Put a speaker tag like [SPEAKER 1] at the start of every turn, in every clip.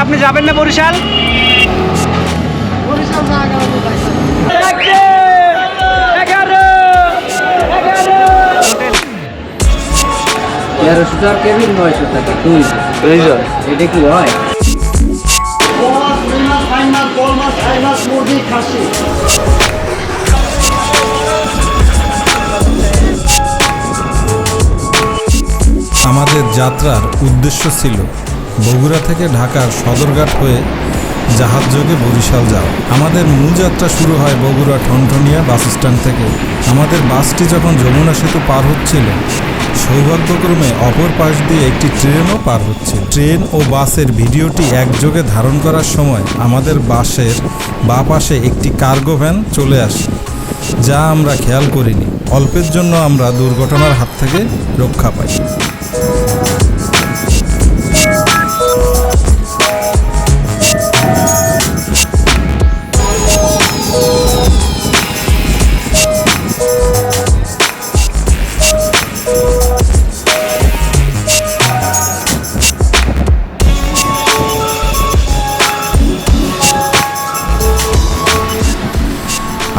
[SPEAKER 1] আপনি যাবেন না বরিশাল?
[SPEAKER 2] তেরোশো টাকা কেবিন নয়শো টাকা তুই
[SPEAKER 1] রিজন
[SPEAKER 2] এটা কি হয়?
[SPEAKER 3] আমাদের যাত্রার উদ্দেশ্য ছিল বগুড়া থেকে ঢাকার সদরঘাট হয়ে জাহাজ যোগে বরিশাল যাওয়া আমাদের মূল যাত্রা শুরু হয় বগুড়া ঠনঠনিয়া বাস স্ট্যান্ড থেকে। আমাদের বাসটি যখন যমুনা সেতু পার হচ্ছিল, সৌভাগ্যক্রমে অপর পাশ দিয়ে একটি ট্রেনও পার হচ্ছে ট্রেন ও বাসের ভিডিওটি একযোগে ধারণ করার সময় আমাদের বাসের বা পাশে একটি কার্গো ভ্যান চলে আসে, যা আমরা খেয়াল করিনি। অল্পের জন্য আমরা দুর্ঘটনার হাত থেকে রক্ষা পাই।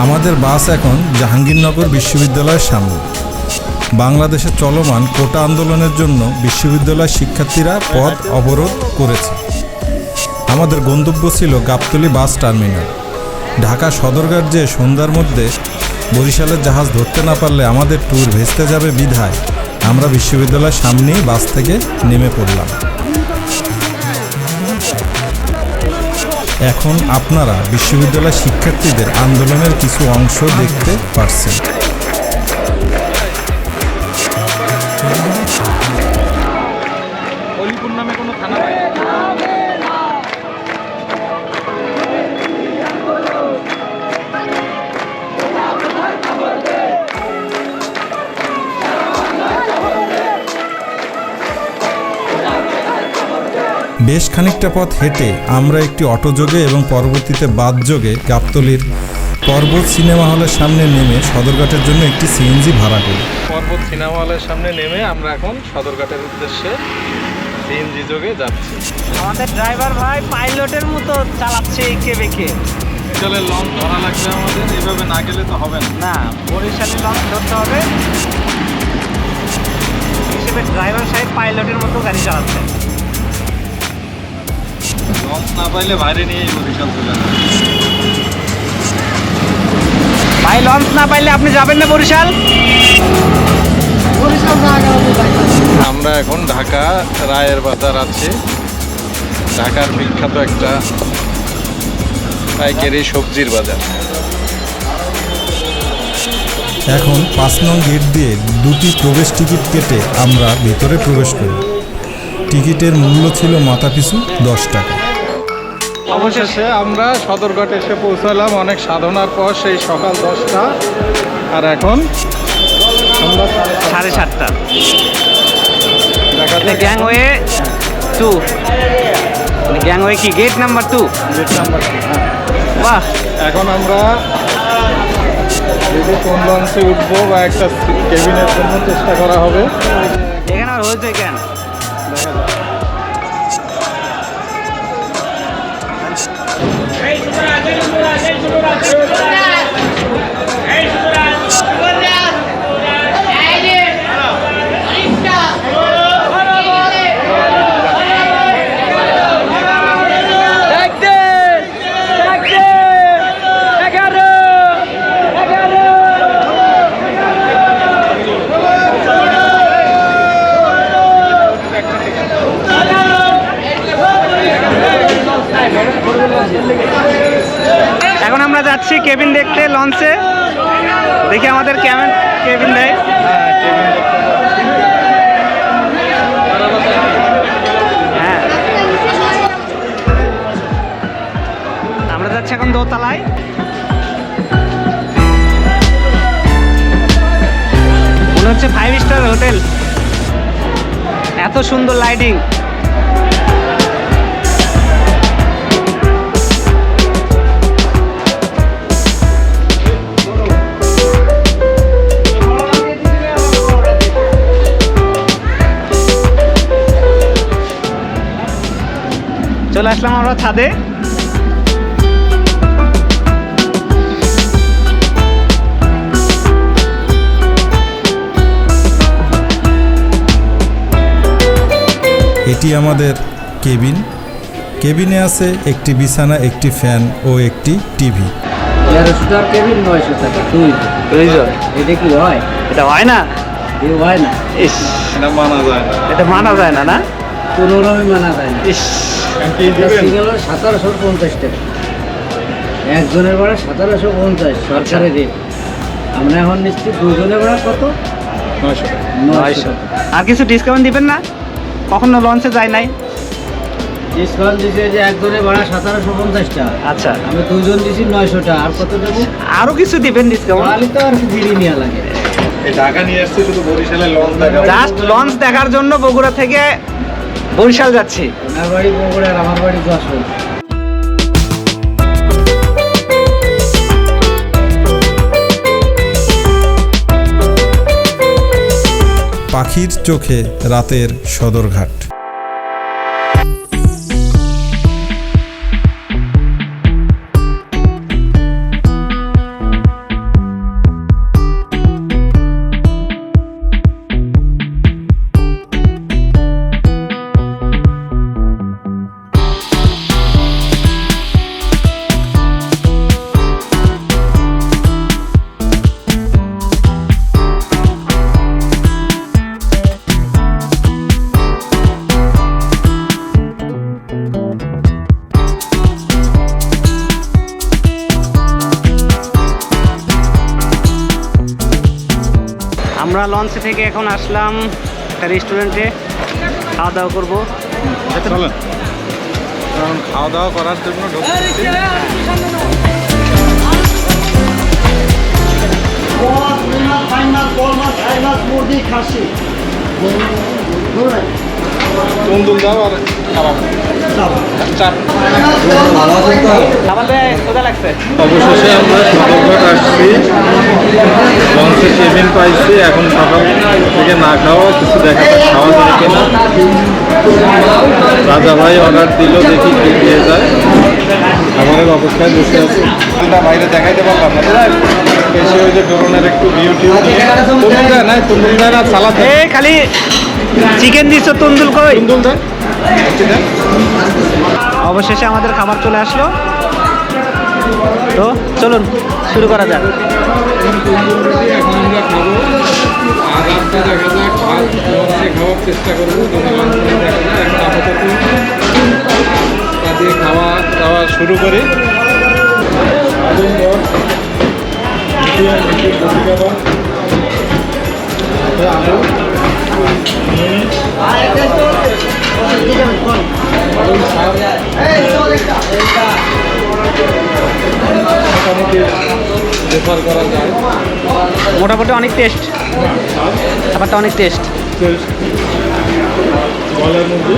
[SPEAKER 3] আমাদের বাস এখন জাহাঙ্গীরনগর বিশ্ববিদ্যালয়ের সামনে। বাংলাদেশে চলমান কোটা আন্দোলনের জন্য বিশ্ববিদ্যালয়ের শিক্ষার্থীরা পথ অবরোধ করেছে। আমাদের গন্তব্য ছিল গাবতলী বাস টার্মিনাল। ঢাকা সদরঘাট যে সন্ধ্যার মধ্যে বরিশালের জাহাজ ধরতে না পারলে আমাদের ট্যুর ভেস্তে যাবে বিধায়। আমরা বিশ্ববিদ্যালয়ের সামনেই বাস থেকে নেমে পড়লাম। এখন আপনারা বিশ্ববিদ্যালয় শিক্ষার্থীদের আন্দোলনের কিছু অংশ দেখতে পারছেন। বেশ খানিকটা পথ হেঁটে আমরা একটি অটোযোগে এবং পরবর্তীতে বাদযোগে গাবতলির পর্বত সিনেমা হলের সামনে নেমে সদরঘাটের জন্য একটি সিএনজি ভাড়া করি।
[SPEAKER 4] পর্বত সিনেমা হলের সামনে নেমে আমরা এখন সদরঘাটের উদ্দেশ্যে সিএনজি যোগে যাচ্ছি।
[SPEAKER 1] আমাদের ড্রাইভার ভাই পাইলটের মতো চালাচ্ছে একে বেঁকে।
[SPEAKER 4] বিকালে লঞ্চ ধরা লাগবে আমাদের এইভাবে না গেলে তো হবে না।
[SPEAKER 1] না বরিশালে লঞ্চ ধরতে হবে। হিসেবে ড্রাইভার সাহেব পাইলটের মতো গাড়ি চালাচ্ছে।
[SPEAKER 4] লঞ্চ না পাইলে বাইরে নিয়ে বরিশাল চলে যাবে
[SPEAKER 1] ভাই লঞ্চ না পাইলে আপনি যাবেন না বরিশাল?
[SPEAKER 4] আমরা এখন ঢাকা রায়ের বাজার আছে। ঢাকার বিখ্যাত একটা পাইকারি সবজির বাজার।
[SPEAKER 3] এখন পাঁচ নং গেট দিয়ে দুটি প্রবেশ টিকিট কেটে আমরা ভেতরে প্রবেশ করি। টিকিটের মূল্য ছিল মাথাপিছু দশ টাকা।
[SPEAKER 4] অবশেষে আমরা সদরঘাট এসে পৌঁছালাম অনেক সাধনার পর সেই সকাল দশটা। আর এখন আমরা
[SPEAKER 1] সাড়ে সাতটা।
[SPEAKER 4] দেখা
[SPEAKER 1] এটা
[SPEAKER 4] যাক।
[SPEAKER 1] Gangway two. গ্যাংওয়ে কি? Gate number two?
[SPEAKER 4] Gate number হ্যাঁ।
[SPEAKER 1] বাহ।
[SPEAKER 4] এখন আমরা যদি কোন লঞ্চে উঠবো বা একটা কেবিনের জন্য চেষ্টা করা হবে।
[SPEAKER 1] এখানে আর হয়েছে কেন? এখন স্টার হোটেল এত সুন্দর লাইটিং চলে আসলাম আমরা ছাদে।
[SPEAKER 3] এটি আমাদের কেবিন। কেবিনে আছে একটি বিছানা একটি ফ্যান ও একটি টিভি।
[SPEAKER 2] কেবিন নয়শো টাকা এটা কি হয়?
[SPEAKER 1] এটা হয় না?
[SPEAKER 2] এ হয় না।
[SPEAKER 1] ইস।
[SPEAKER 4] এটা মানা যায় না।
[SPEAKER 1] এটা মানা যায় না না?
[SPEAKER 2] মানা যায় না।
[SPEAKER 1] ইস।
[SPEAKER 2] সতেরোশো পঞ্চাশ টাকা। একজনের ভাড়া সতেরোশো পঞ্চাশ সরকারের রেট। আমরা এখন নিচ্ছি দুজনের ভাড়া কত?
[SPEAKER 4] নয়শো
[SPEAKER 2] নয়শো
[SPEAKER 1] আর কিছু ডিসকাউন্ট দিবেন না? কখনো লঞ্চে যায় নাই?
[SPEAKER 2] ডিসকাউন্ট দিছে যে একজনের ভাড়া সতেরোশো পঞ্চাশ টাকা
[SPEAKER 1] আচ্ছা।
[SPEAKER 2] আমি দুজন দিছি নয়শো টাকা আর কত দেবো?
[SPEAKER 1] আরও কিছু দিবেন ডিসকাউন্ট
[SPEAKER 2] তাহলে তো আর কি বিড়ি নেওয়া লাগে।
[SPEAKER 4] এই ঢাকা নিয়ে আসছে শুধু বরিশালে লঞ্চ দেখা
[SPEAKER 1] জাস্ট লঞ্চ দেখার জন্য বগুড়া থেকে বরিশাল যাচ্ছি।
[SPEAKER 2] ওনার বাড়ি বগুড়া আর আমার বাড়ি যশোর।
[SPEAKER 3] পাখির চোখে রাতের সদরঘাট।
[SPEAKER 1] আমরা লঞ্চ থেকে এখন আসলাম একটা রেস্টুরেন্টে খাওয়া দাওয়া করব।
[SPEAKER 4] চলেন। কারণ খাওয়া দাওয়া করার জন্য ঢুকছি। তন্দুল দাও আর
[SPEAKER 1] খাবার।
[SPEAKER 4] অবশেষে আমরা সদরঘাট আসছি। লঞ্চে কেবিন পাইছি। এখন সকাল থেকে না খাওয়া কিছু দেখা খাওয়া যায় কিনা। রাজা ভাই অর্ডার দিল দেখি কি দিয়ে যায়। আমাদের অপেক্ষায় বসে আছি। বাইরে দেখাইতে পারলাম না? এসে ওই যে ড্রোনের একটু ভিউ টিউ তন্দুল দেয় না তন্দুল দেয় না? সালাদ দেয়।
[SPEAKER 1] খালি চিকেন দিচ্ছ তন্দুল কই?
[SPEAKER 4] তন্দুল দেয়।
[SPEAKER 1] অবশেষে আমাদের খাবার চলে আসলো। তো চলুন শুরু করা যাক।
[SPEAKER 4] আমরা চেষ্টা করব। দিয়ে খাওয়া দাওয়া শুরু করি। আলু মোটামুটি রেফার করা যায়
[SPEAKER 1] মোটামুটি অনেক টেস্ট খাবারটা অনেক টেস্ট
[SPEAKER 4] মুরগি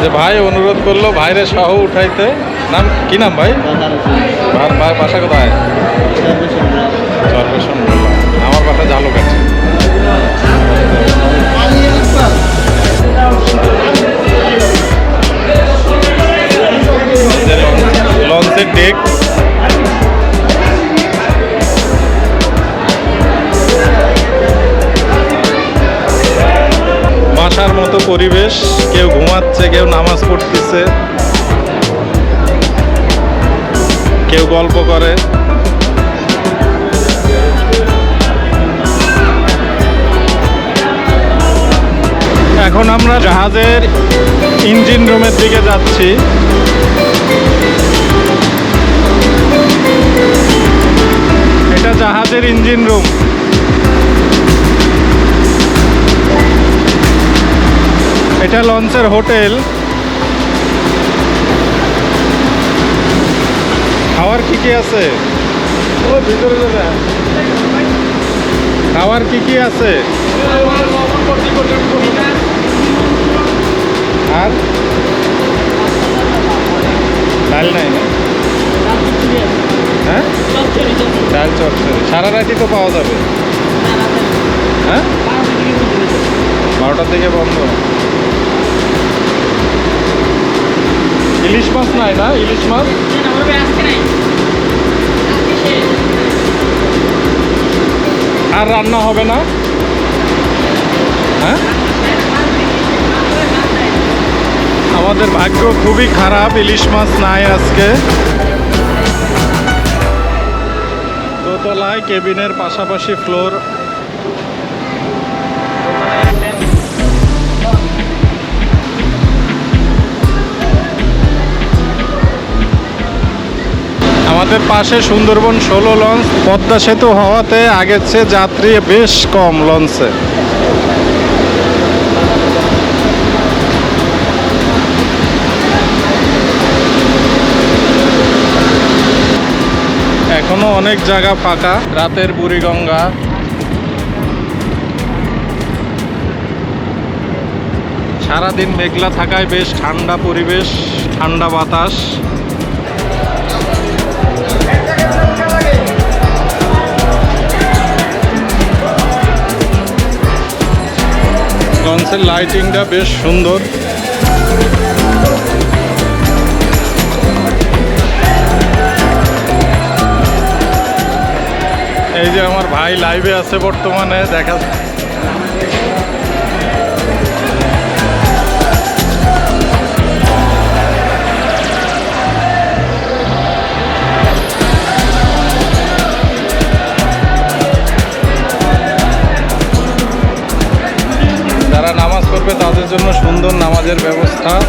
[SPEAKER 4] যে ভাই অনুরোধ করল ভাইরে সহ উঠাইতে। নাম কি নাম ভাই? ভাই বাসা কোথায়? পরিবেশ, কেউ ঘুমাচ্ছে, কেউ নামাজ পড়তেছে, কেউ গল্প করে। এখন আমরা জাহাজের ইঞ্জিন রুমের দিকে যাচ্ছি। এটা জাহাজের ইঞ্জিন রুম। এটা লঞ্চের হোটেল। খাওয়ার কি কি আছে? ভিতরে খাওয়ার কি কি আছে? আর? ডাল নাই হ্যাঁ? ডাল চচ্চড়ি। সারা রাতি তো পাওয়া যাবে। হ্যাঁ? বারোটার থেকে বন্ধ। ইলিশ মাছ নাই না ইলিশ মাছ? আর রান্না হবে না? হ্যাঁ? আমাদের ভাগ্য খুবই খারাপ, ইলিশ মাছ নাই আজকে। দোতলায় কেবিনের পাশাপাশি ফ্লোর আমাদের পাশে সুন্দরবন ষোলো লঞ্চ। পদ্মা সেতু হওয়াতে আগের চেয়ে যাত্রী বেশ কম লঞ্চে। এখনও অনেক জায়গা ফাঁকা। রাতের বুড়িগঙ্গা। সারাদিন মেঘলা থাকায় বেশ ঠান্ডা পরিবেশ, ঠান্ডা বাতাস। লঞ্চের লাইটিংটা বেশ সুন্দর। এই যে আমার ভাই লাইভে আছে বর্তমানে দেখা জন্য সুন্দর নামাজের ব্যবস্থা।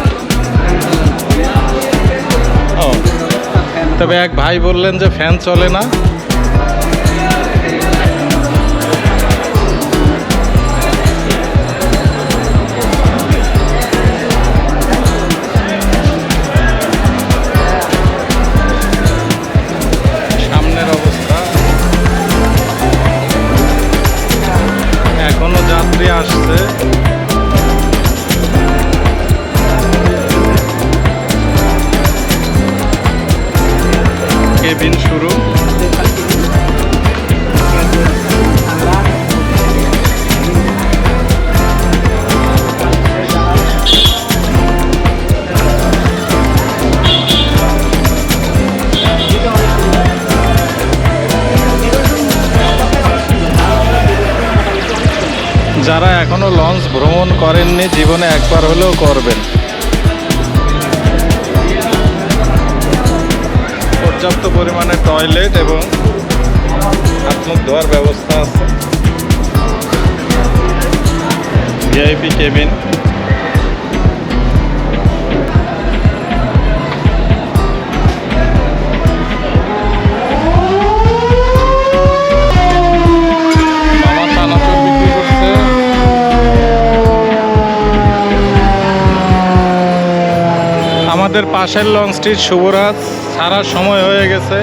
[SPEAKER 4] ও। তবে এক ভাই বললেন যে ফ্যান চলে না। কেবিন শুরু। যারা এখনও লঞ্চ ভ্রমণ করেননি জীবনে একবার হলেও করবেন। পর্যাপ্ত পরিমাণে টয়লেট এবং আপনার ধোয়ার ব্যবস্থা আছে। ভিআইপি কেবিন আমাদের পাশের লঞ্চটির শুভরাজ সারা সময় হয়ে গেছে।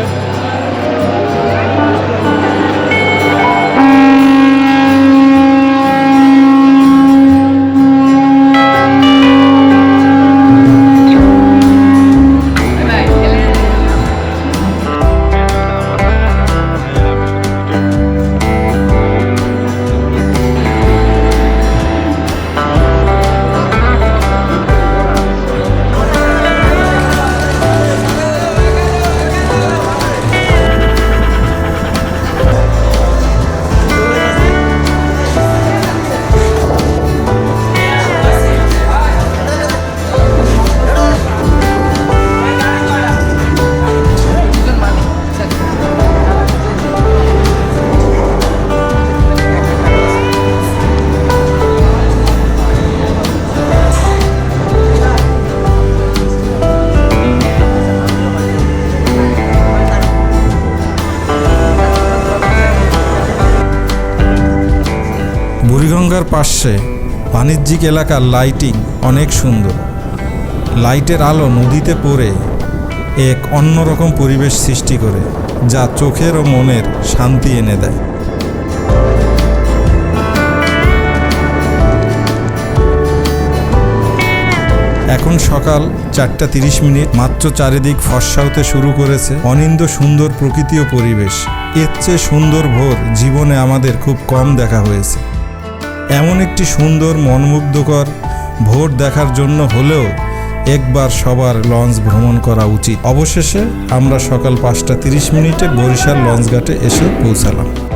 [SPEAKER 3] বুড়িগঙ্গার পাশে বাণিজ্যিক এলাকার লাইটিং অনেক সুন্দর। লাইটের আলো নদীতে পড়ে এক অন্যরকম পরিবেশ সৃষ্টি করে, যা চোখের ও মনের শান্তি এনে দেয়। এখন সকাল চারটা তিরিশ মিনিট, মাত্র চারিদিক ফর্সা হতে শুরু করেছে অনিন্দ সুন্দর প্রকৃতি ও পরিবেশ। এর চেয়ে সুন্দর ভোর জীবনে আমাদের খুব কম দেখা হয়েছে। এমন একটি সুন্দর, মনমুগ্ধকর ভোট দেখার জন্য হলেও একবার সবার লঞ্চ ভ্রমণ করা উচিত। অবশেষে আমরা সকাল পাঁচটা তিরিশ মিনিটে বরিশাল লঞ্চঘাটে এসে পৌঁছালাম।